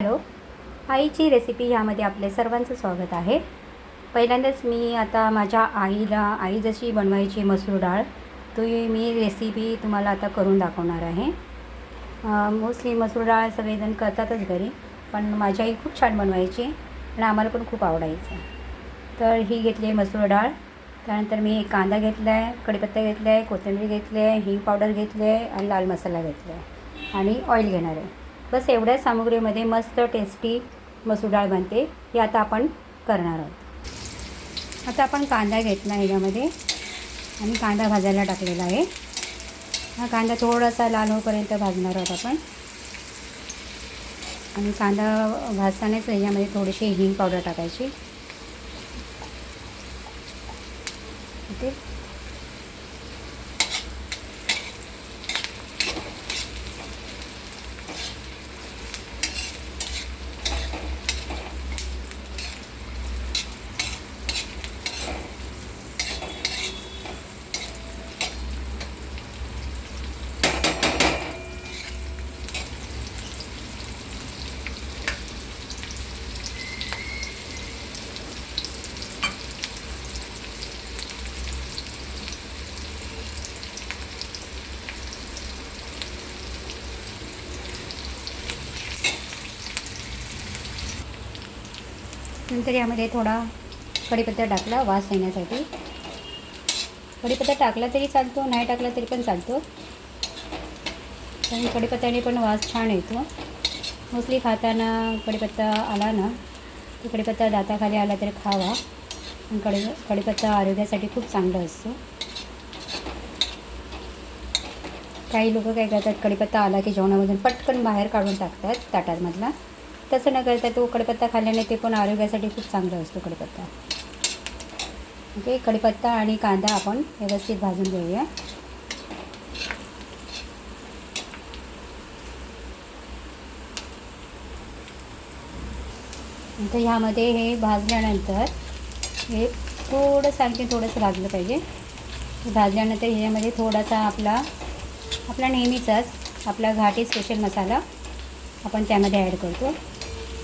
Hello. आईची recipe ह्यामध्ये आपले सर्वांचं स्वागत आहे. पहिल्यांदाच मी आता माझ्या आईला आई जशी बनवायची मसूर डाळ तो मी रेसिपी तुम्हाला आता करून दाखवणार आहे. मोस्टली मसूर डाळ सगळेजण करतातच घरी पण माझी आई खूप छान बनवायची आणि आम्हाला पण खूप आवडायचं. तर ही घेतली आहे मसूर डाळ. त्यानंतर मी कांदा घेतला आहे कढीपत्ता घेतला आहे कोथिंबीर घेतली आहे हिंग पावडर घेतली आहे आणि लाल मसाला घेतला आहे आणि ऑइल घेणार आहे. बस एवढ्या सामुग्रीमध्ये मस्त टेस्टी मसूर डाळ बनते. हे आता आपण करणार आहोत. आता आपण कांदा घेतला ह्याच्यामध्ये. आणि कांदा भाजायला टाकलेला आहे. हा कांदा थोडासा लाल होईपर्यंत भाजणार आहोत आपण. आणि कांदा भाजतानाच ह्याच्यामध्ये थोडीशी हिंग पावडर टाकायची. ओके? नंतर यामध्ये थोडा कढीपत्ता टाकला वास येण्यासाठी. कढीपत्ता टाकला तरी चालतो नाही टाकला तरी पण चालतो. कारण कढीपत्त्याने पण वास छान येतो. मोस्टली खाताना कढीपत्ता आला ना तो कढीपत्ता दाताखाली आला तरी खावा. आणि कढी कढीपत्ता आरोग्यासाठी खूप चांगला असतो. काही लोक काय करतात कढीपत्ता आला की जेवणामधून पटकन बाहेर काढून टाकतात ताटामधला. तसं न करता तो कडपत्ता खाल्ल्याने ते पण आरोग्यासाठी खूप चांगला असतो कडपत्ता. ओके कढीपत्ता आणि कांदा आपण व्यवस्थित भाजून घेऊया. तर ह्यामध्ये हे भाजल्यानंतर हे थोडंसं आणखी थोडंसं भाजलं पाहिजे. भाजल्यानंतर ह्याच्यामध्ये थोडासा आपला आपला नेहमीचाच आपला घाटी स्पेशल मसाला आपण त्यामध्ये ॲड करतो.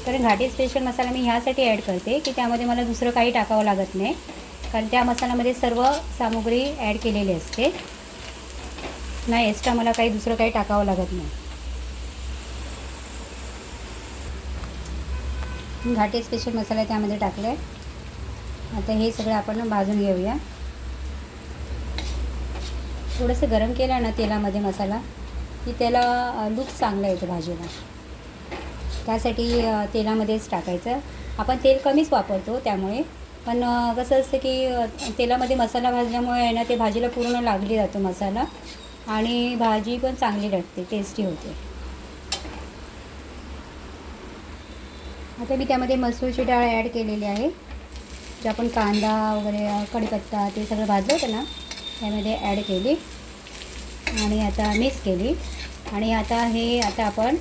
कारण घाटी स्पेशल मसाला मी ह्यासाठी ॲड करते की त्यामध्ये मला दुसरं काही टाकावं लागत नाही. कारण त्या मसाल्यामध्ये सर्व सामुग्री ॲड केलेली असते. नाही एक्स्ट्रा मला काही दुसरं काही टाकावं लागत नाही. घाटी स्पेशल मसाला त्यामध्ये टाकले. आता हे सगळं आपण भाजून घेऊया. थोडंसं गरम केलं ना तेलामध्ये मसाला की त्याला लुक चांगला येतो भाजीला. त्यासाठी तेलामध्येच टाकायचं. आपण तेल कमीच वापरतो त्यामुळे. पण कसं असतं की तेलामध्ये मसाला भाजल्यामुळे आहे ना ते भाजीला पूर्ण लागली जातो मसाला. आणि भाजी पण चांगली लागते टेस्टी होते. आता मी त्यामध्ये मसूरची डाळ ॲड केलेली आहे. जे आपण कांदा वगैरे कढीपत्ता ते सगळं भाजलं होतं ना त्यामध्ये ॲड केली. आणि आता मिक्स केली. आणि आता हे आता आपण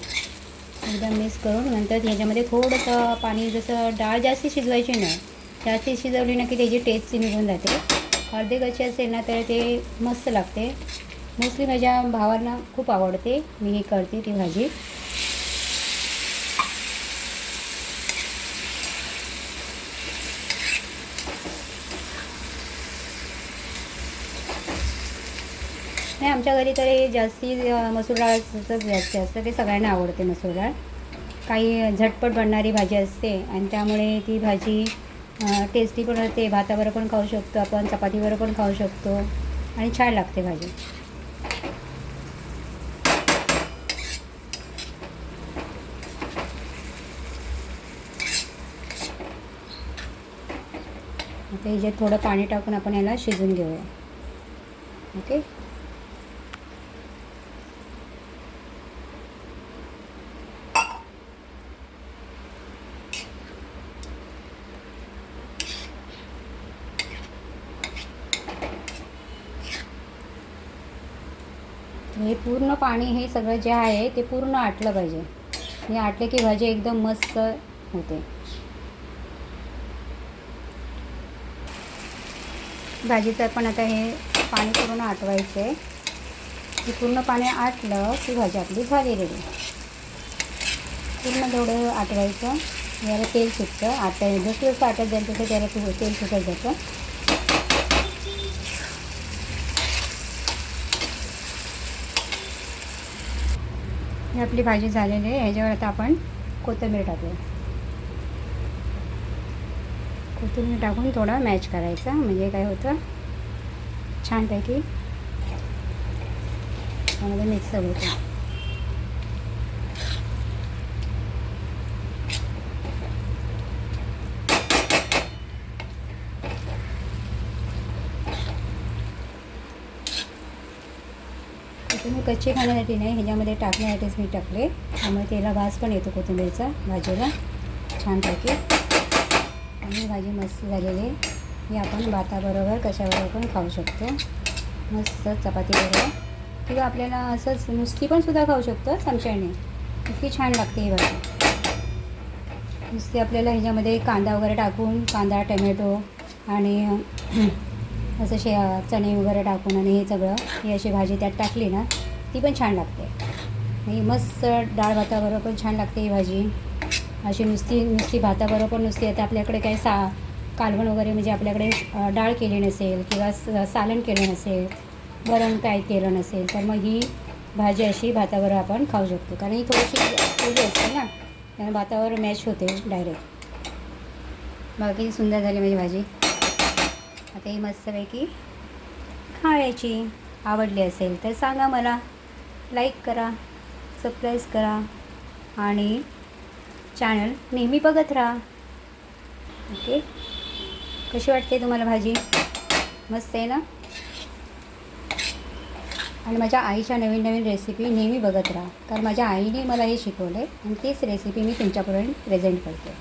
एकदम मिक्स करून नंतर ह्याच्यामध्ये थोडंसं पाणी जसं डाळ जास्त शिजवायची नाही जास्त शिजवली ना की त्याची टेस्ट निघून जाते. अर्धे कशी असेल ना तर ते मस्त लागते. मोस्टली माझ्या भावांना खूप आवडते. मी हे करते ती भाजी. नाही आमच्या घरी तर हे जास्ती मसूर डाळचंच जास्त असतं. ते सगळ्यांना आवडते मसूर डाळ. काही झटपट बनणारी भाजी असते आणि त्यामुळे ती भाजी टेस्टी पण असते. भातावर पण खाऊ शकतो आपण चपातीवर पण खाऊ शकतो आणि छान लागते भाजी. आता जे थोडं पाणी टाकून आपण याला शिजून घेऊया. ओके? हे पूर्ण पाणी हे सगळं जे आहे ते पूर्ण आटलं पाहिजे. हे आटले की भाजी एकदम मस्त होते. भाजीचं पण आता हे पाणी पूर्ण आटवायचं आहे हे पूर्ण पाणी आटलं की भाजी आपली झाली रेडी पूर्ण थोडं आटवायचं. याला तेल सुटतं. आट जसं जसं आटत जाईल तसं त्याला तेल सुटत जातं. ही आपली भाजी झालेली आहे. ह्याच्यावर आता आपण कोथिंबीर टाकूया. कोथिंबीर टाकून थोडा मॅच करायचा. म्हणजे काय होतं? छानपैकी त्यामध्ये मिक्स होतं. कोथिंबीर कच्चे खाण्यासाठी नाही ह्याच्यामध्ये टाकण्यासाठीच मी टाकले. त्यामुळे त्याला वास पण येतो कोथिंबीरचा भाजीला. छानपैकी. आणि भाजी मस्त झालेली. आहे ही आपण भाताबरोबर कशाबरोबर पण खाऊ शकतो. मस्त चपातीबरोबर किंवा आपल्याला असंच नुसती पण सुद्धा खाऊ शकतो चमच्याने इतकी छान लागते ही भाजी. नुसती आपल्याला ह्याच्यामध्ये कांदा वगैरे टाकून कांदा टमॅटो आणि असं शे चणे वगैरे टाकून आणि हे सगळं ही अशी भाजी त्यात टाकली ना ती पण छान लागते. ही मस्त डाळ भाताबरोबर पण छान लागते ही भाजी. अशी नुसती नुसती भाताबरोबर पण नुसती आता आपल्याकडे काही सा कालवण वगैरे म्हणजे आपल्याकडे डाळ केली नसेल किंवा स- सालन केलं नसेल वरण काय केलं नसेल तर मग ही भाजी अशी भाताबरोबर आपण खाऊ शकतो. कारण ही थोडीशी ओली असते ना त्यामुळे भातावर मॅच होते डायरेक्ट बाकी सुंदर झाली माझी भाजी. आता ही मस्तपैकी खाण्याची आवडली असेल तर सांगा मला. लाईक करा सबस्क्राईब करा आणि चॅनल नेहमी बघत राहा. ओके कशी वाटते तुम्हाला भाजी? मस्त आहे ना? आणि माझ्या आईच्या नवीन नवीन रेसिपी नेहमी बघत राहा. कारण माझ्या आईने मला हे शिकवलं आहे आणि तीच रेसिपी मी तुमच्यापर्यंत प्रेझेंट करते.